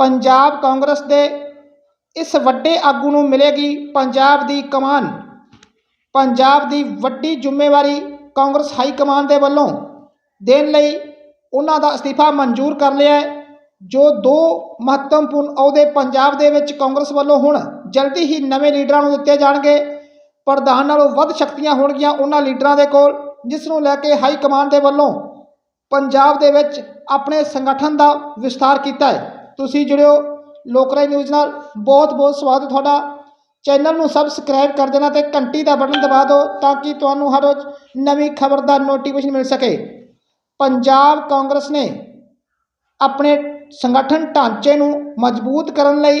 ਪੰਜਾਬ ਕਾਂਗਰਸ ਦੇ ਇਸ ਵੱਡੇ ਆਗੂ ਨੂੰ ਮਿਲੇਗੀ ਪੰਜਾਬ ਦੀ ਕਮਾਨ। ਪੰਜਾਬ ਦੀ ਵੱਡੀ ਜ਼ਿੰਮੇਵਾਰੀ ਕਾਂਗਰਸ ਹਾਈ ਕਮਾਨ ਦੇ ਵੱਲੋਂ ਦੇਣ ਲਈ ਉਹਨਾਂ ਦਾ ਅਸਤੀਫਾ ਮਨਜ਼ੂਰ ਕਰ ਲਿਆ ਹੈ, ਜੋ ਦੋ ਮਹੱਤਵਪੂਰਨ ਅਹੁਦੇ ਪੰਜਾਬ ਦੇ ਵਿੱਚ ਕਾਂਗਰਸ ਵੱਲੋਂ ਹੁਣ ਜਲਦੀ ਹੀ ਨਵੇਂ ਲੀਡਰਾਂ ਨੂੰ ਦਿੱਤੇ ਜਾਣਗੇ। ਪ੍ਰਧਾਨ ਨਾਲੋਂ ਵੱਧ ਸ਼ਕਤੀਆਂ ਹੋਣਗੀਆਂ ਉਹਨਾਂ ਲੀਡਰਾਂ ਦੇ ਕੋਲ, ਜਿਸ ਨੂੰ ਲੈ ਕੇ ਹਾਈ ਕਮਾਨ ਦੇ ਵੱਲੋਂ ਪੰਜਾਬ ਦੇ ਵਿੱਚ ਆਪਣੇ ਸੰਗਠਨ ਦਾ ਵਿਸਥਾਰ ਕੀਤਾ ਹੈ। ਤੁਸੀਂ ਜੁੜਿਓ ਲੋਕਰਾਈ ਨਿਊਜ਼ ਨਾਲ। ਬਹੁਤ ਬਹੁਤ ਸਵਾਗਤ ਤੁਹਾਡਾ। ਚੈਨਲ ਨੂੰ ਸਬਸਕ੍ਰਾਈਬ ਕਰ ਦੇਣਾ ਤੇ ਘੰਟੀ ਦਾ ਬਟਨ ਦਬਾ ਦਿਓ ਤਾਂ ਕਿ ਤੁਹਾਨੂੰ ਹਰ ਰੋਜ਼ ਨਵੀਂ ਖਬਰ ਦਾ ਨੋਟੀਫਿਕੇਸ਼ਨ ਮਿਲ ਸਕੇ। ਪੰਜਾਬ ਕਾਂਗਰਸ ਨੇ ਆਪਣੇ ਸੰਗਠਨ ਢਾਂਚੇ ਨੂੰ ਮਜ਼ਬੂਤ ਕਰਨ ਲਈ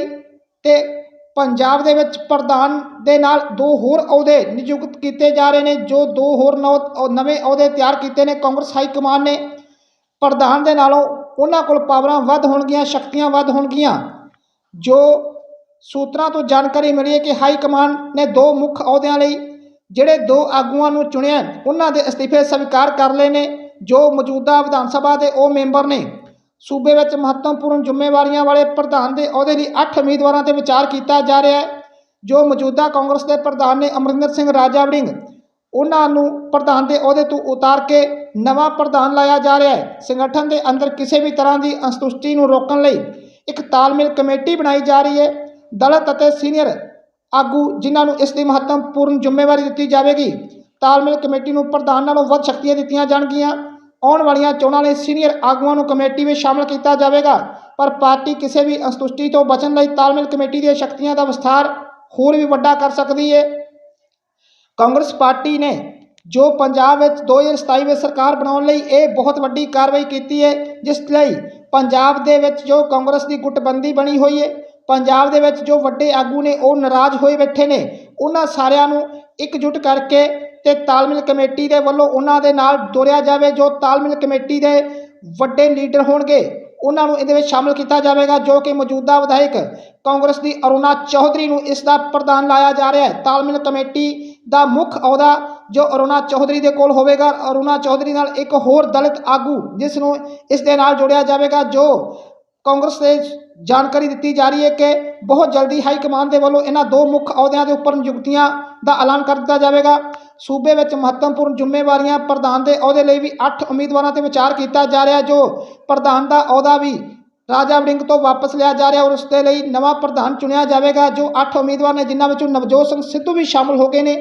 ਤੇ ਪੰਜਾਬ ਦੇ ਵਿੱਚ ਪ੍ਰਧਾਨ ਦੇ ਨਾਲ ਦੋ ਹੋਰ ਅਹੁਦੇ ਨਿਯੁਕਤ ਕੀਤੇ ਜਾ ਰਹੇ ਨੇ, ਜੋ ਦੋ ਹੋਰ ਨੌ- ਨਵੇਂ ਅਹੁਦੇ ਤਿਆਰ ਕੀਤੇ ਨੇ। ਕਾਂਗਰਸ ਹਾਈ ਕਮਾਨ ਨੇ ਪ੍ਰਧਾਨ ਦੇ ਨਾਲੋਂ ਉਹਨਾਂ ਕੋਲ ਪਾਵਰਾਂ ਵੱਧ ਹੋਣਗੀਆਂ, ਸ਼ਕਤੀਆਂ ਵੱਧ ਹੋਣਗੀਆਂ। ਜੋ ਸੂਤਰਾਂ ਤੋਂ ਜਾਣਕਾਰੀ ਮਿਲੀ ਹੈ ਕਿ ਹਾਈ ਕਮਾਨ ਨੇ ਦੋ ਮੁੱਖ ਅਹੁਦਿਆਂ ਲਈ ਜਿਹੜੇ ਦੋ ਆਗੂਆਂ ਨੂੰ ਚੁਣਿਆ, ਉਹਨਾਂ ਦੇ ਅਸਤੀਫੇ ਸਵੀਕਾਰ ਕਰ ਲਏ ਨੇ। ਜੋ ਮੌਜੂਦਾ ਵਿਧਾਨ ਸਭਾ ਦੇ ਉਹ ਮੈਂਬਰ ਨੇ, ਸੂਬੇ ਵਿੱਚ ਮਹੱਤਵਪੂਰਨ ਜ਼ਿੰਮੇਵਾਰੀਆਂ ਵਾਲੇ ਪ੍ਰਧਾਨ ਦੇ ਅਹੁਦੇ ਲਈ 8 ਉਮੀਦਵਾਰਾਂ ਤੇ ਵਿਚਾਰ ਕੀਤਾ ਜਾ ਰਿਹਾ ਹੈ। ਜੋ ਮੌਜੂਦਾ ਕਾਂਗਰਸ ਦੇ ਪ੍ਰਧਾਨ ਨੇ ਅਮਰਿੰਦਰ ਸਿੰਘ ਰਾਜਾ ਵੜਿੰਗ ਉਹਨਾਂ ਨੂੰ ਪ੍ਰਧਾਨ ਦੇ ਅਹੁਦੇ ਤੋਂ ਉਤਾਰ ਕੇ ਨਵਾਂ ਪ੍ਰਧਾਨ ਲਾਇਆ ਜਾ ਰਿਹਾ ਹੈ। ਸੰਗਠਨ ਦੇ ਅੰਦਰ ਕਿਸੇ ਵੀ ਤਰ੍ਹਾਂ ਦੀ ਅਸੰਤੁਸ਼ਟੀ ਨੂੰ ਰੋਕਣ ਲਈ ਇੱਕ ਤਾਲਮੇਲ ਕਮੇਟੀ ਬਣਾਈ ਜਾ ਰਹੀ ਹੈ। ਦਲਤ ਅਤੇ ਸੀਨੀਅਰ ਆਗੂ ਜਿਨ੍ਹਾਂ ਨੂੰ ਇਸ ਦੀ ਮਹੱਤਵਪੂਰਨ ਜ਼ਿੰਮੇਵਾਰੀ ਦਿੱਤੀ ਜਾਵੇਗੀ, ਤਾਲਮੇਲ ਕਮੇਟੀ ਨੂੰ ਪ੍ਰਧਾਨ ਨਾਲੋਂ ਵੱਧ ਸ਼ਕਤੀਆਂ ਦਿੱਤੀਆਂ ਜਾਣਗੀਆਂ। ਆਉਣ ਵਾਲੀਆਂ ਚੋਣਾਂ ਲਈ ਸੀਨੀਅਰ ਆਗੂਆਂ ਨੂੰ ਕਮੇਟੀ ਵਿੱਚ ਸ਼ਾਮਲ ਕੀਤਾ ਜਾਵੇਗਾ, ਪਰ ਪਾਰਟੀ ਕਿਸੇ ਵੀ ਅਸੰਤੁਸ਼ਟੀ ਤੋਂ ਬਚਣ ਲਈ ਤਾਲਮੇਲ ਕਮੇਟੀ ਦੀਆਂ ਸ਼ਕਤੀਆਂ ਦਾ ਵਿਸਥਾਰ ਹੋਰ ਵੀ ਵੱਡਾ ਕਰ ਸਕਦੀ ਹੈ। ਕਾਂਗਰਸ ਪਾਰਟੀ ਨੇ ਜੋ ਪੰਜਾਬ ਵਿੱਚ 2027 ਵਿੱਚ ਸਰਕਾਰ ਬਣਾਉਣ ਲਈ ਇਹ ਬਹੁਤ ਵੱਡੀ ਕਾਰਵਾਈ ਕੀਤੀ ਹੈ, ਜਿਸ ਲਈ ਪੰਜਾਬ ਦੇ ਵਿੱਚ ਜੋ ਕਾਂਗਰਸ ਦੀ ਗੁੱਟਬੰਦੀ ਬਣੀ ਹੋਈ ਹੈ, ਪੰਜਾਬ ਦੇ ਵਿੱਚ ਜੋ ਵੱਡੇ ਆਗੂ ਨੇ ਉਹ ਨਾਰਾਜ਼ ਹੋਏ ਬੈਠੇ ਨੇ, ਉਹਨਾਂ ਸਾਰਿਆਂ ਨੂੰ ਇਕਜੁੱਟ ਕਰਕੇ ਤੇ ਤਾਲਮੇਲ ਕਮੇਟੀ ਦੇ ਵੱਲੋਂ ਉਹਨਾਂ ਦੇ ਨਾਲ ਦੋਰਿਆ ਜਾਵੇ, ਜੋ ਤਾਲਮੇਲ ਕਮੇਟੀ ਦੇ ਵੱਡੇ ਲੀਡਰ ਹੋਣਗੇ, ਉਹਨਾਂ ਨੂੰ ਇਹਦੇ ਵਿੱਚ ਸ਼ਾਮਲ ਕੀਤਾ ਜਾਵੇਗਾ, ਜੋ ਕਿ ਮੌਜੂਦਾ ਵਿਧਾਇਕ ਕਾਂਗਰਸ ਦੀ ਅਰੁਣਾ ਚੌਧਰੀ ਨੂੰ ਇਸ ਦਾ ਪ੍ਰਧਾਨ ਲਾਇਆ ਜਾ ਰਿਹਾ ਹੈ। ਤਾਲਮੇਲ ਕਮੇਟੀ ਦਾ ਮੁੱਖ ਅਹੁਦਾ ਜੋ ਅਰੁਣਾ ਚੌਧਰੀ ਦੇ ਕੋਲ ਹੋਵੇਗਾ। ਅਰੁਣਾ ਚੌਧਰੀ ਨਾਲ ਇੱਕ ਹੋਰ ਦਲਿਤ ਆਗੂ ਜਿਸ ਨੂੰ ਇਸ ਦੇ ਨਾਲ ਜੋੜਿਆ ਜਾਵੇਗਾ, ਜੋ ਕਾਂਗਰਸ ਦੇ ਜਾਣਕਾਰੀ ਦਿੱਤੀ ਜਾ ਰਹੀ ਹੈ ਕਿ ਬਹੁਤ ਜਲਦੀ ਹਾਈ ਕਮਾਨ ਦੇ ਵੱਲੋਂ ਇਹਨਾਂ ਦੋ ਮੁੱਖ ਅਹੁਦਿਆਂ ਦੇ ਉੱਪਰ ਨਿਯੁਕਤੀਆਂ ਦਾ ਐਲਾਨ ਕਰ ਦਿੱਤਾ ਜਾਵੇਗਾ। ਸੂਬੇ ਵਿੱਚ ਮਹੱਤਵਪੂਰਨ ਜ਼ਿੰਮੇਵਾਰੀਆਂ ਪ੍ਰਧਾਨ ਦੇ ਅਹੁਦੇ ਲਈ ਵੀ 8 ਉਮੀਦਵਾਰਾਂ ਤੇ ਵਿਚਾਰ ਕੀਤਾ ਜਾ ਰਿਹਾ, ਜੋ ਪ੍ਰਧਾਨ ਦਾ ਅਹੁਦਾ ਵੀ ਰਾਜਾ ਵੜਿੰਗ ਤੋਂ ਵਾਪਸ ਲਿਆ ਜਾ ਰਿਹਾ ਔਰ ਉਸ ਦੇ ਲਈ ਨਵਾਂ ਪ੍ਰਧਾਨ ਚੁਣਿਆ ਜਾਵੇਗਾ, ਜੋ 8 ਉਮੀਦਵਾਰ ਨੇ, ਜਿਨ੍ਹਾਂ ਵਿੱਚੋਂ ਨਵਜੋਤ ਸਿੰਘ ਸਿੱਧੂ ਵੀ ਸ਼ਾਮਲ ਹੋ ਗਏ ਨੇ।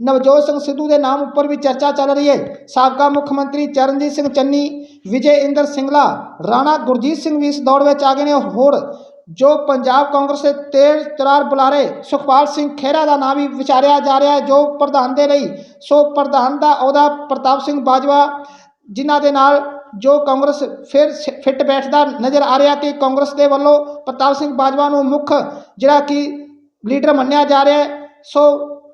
ਨਵਜੋਤ ਸਿੰਘ ਸਿੱਧੂ ਦੇ ਨਾਮ ਉੱਪਰ ਵੀ ਚਰਚਾ ਚੱਲ ਰਹੀ ਹੈ। ਸਾਬਕਾ ਮੁੱਖ ਮੰਤਰੀ ਚਰਨਜੀਤ ਸਿੰਘ ਚੰਨੀ, ਵਿਜੇ ਇੰਦਰ ਸਿੰਗਲਾ, ਰਾਣਾ ਗੁਰਜੀਤ ਸਿੰਘ ਵੀ ਇਸ ਦੌੜ ਵਿੱਚ ਆ ਗਏ ਨੇ। ਹੋਰ ਜੋ ਪੰਜਾਬ ਕਾਂਗਰਸ ਦੇ ਤੇਜ਼ ਤਰਾਰ ਬੁਲਾਰੇ ਸੁਖਪਾਲ ਸਿੰਘ ਖਹਿਰਾ ਦਾ ਨਾਮ ਵੀ ਵਿਚਾਰਿਆ ਜਾ ਰਿਹਾ ਹੈ, ਜੋ ਪ੍ਰਧਾਨ ਦੇ ਲਈ, ਸੋ ਪ੍ਰਧਾਨ ਦਾ ਅਹੁਦਾ ਪ੍ਰਤਾਪ ਸਿੰਘ ਬਾਜਵਾ, ਜਿਨ੍ਹਾਂ ਦੇ ਨਾਲ ਜੋ ਕਾਂਗਰਸ ਫਿਰ ਸ- ਫਿੱਟ ਬੈਠਦਾ ਨਜ਼ਰ ਆ ਰਿਹਾ ਕਿ ਕਾਂਗਰਸ ਦੇ ਵੱਲੋਂ ਪ੍ਰਤਾਪ ਸਿੰਘ ਬਾਜਵਾ ਨੂੰ ਮੁੱਖ ਜਿਹੜਾ ਕਿ ਲੀਡਰ ਮੰਨਿਆ ਜਾ ਰਿਹਾ ਹੈ। ਸੋ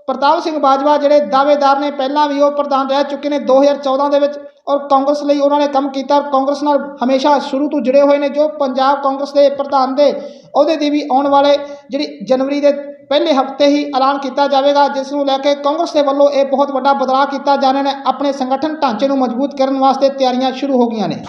ਪ੍ਰਤਾਪ ਸਿੰਘ ਬਾਜਵਾ ਜਿਹੜੇ ਦਾਅਵੇਦਾਰ ਨੇ, ਪਹਿਲਾਂ ਵੀ ਉਹ ਪ੍ਰਧਾਨ ਰਹਿ ਚੁੱਕੇ ਨੇ 2014 ਦੇ ਵਿੱਚ ਔਰ ਕਾਂਗਰਸ ਲਈ ਉਹਨਾਂ ਨੇ ਕੰਮ ਕੀਤਾ ਕਾਂਗਰਸ ਨਾਲ ਹਮੇਸ਼ਾ ਸ਼ੁਰੂ ਤੋਂ ਜੁੜੇ ਹੋਏ ਨੇ ਜੋ ਪੰਜਾਬ ਕਾਂਗਰਸ ਦੇ ਪ੍ਰਧਾਨ ਦੇ ਅਹੁਦੇ ਦੀ ਵੀ ਆਉਣ ਵਾਲੇ ਜਿਹੜੀ ਜਨਵਰੀ ਦੇ ਪਹਿਲੇ ਹਫ਼ਤੇ ਹੀ ਐਲਾਨ ਕੀਤਾ ਜਾਵੇਗਾ, ਜਿਸ ਨੂੰ ਲੈ ਕੇ ਕਾਂਗਰਸ ਦੇ ਵੱਲੋਂ ਇਹ ਬਹੁਤ ਵੱਡਾ ਬਦਲਾਅ ਕੀਤਾ ਜਾ ਰਿਹਾ ਹੈ। ਆਪਣੇ ਸੰਗਠਨ ਢਾਂਚੇ ਨੂੰ ਮਜ਼ਬੂਤ ਕਰਨ ਵਾਸਤੇ ਤਿਆਰੀਆਂ ਸ਼ੁਰੂ ਹੋ ਗਈਆਂ ਨੇ।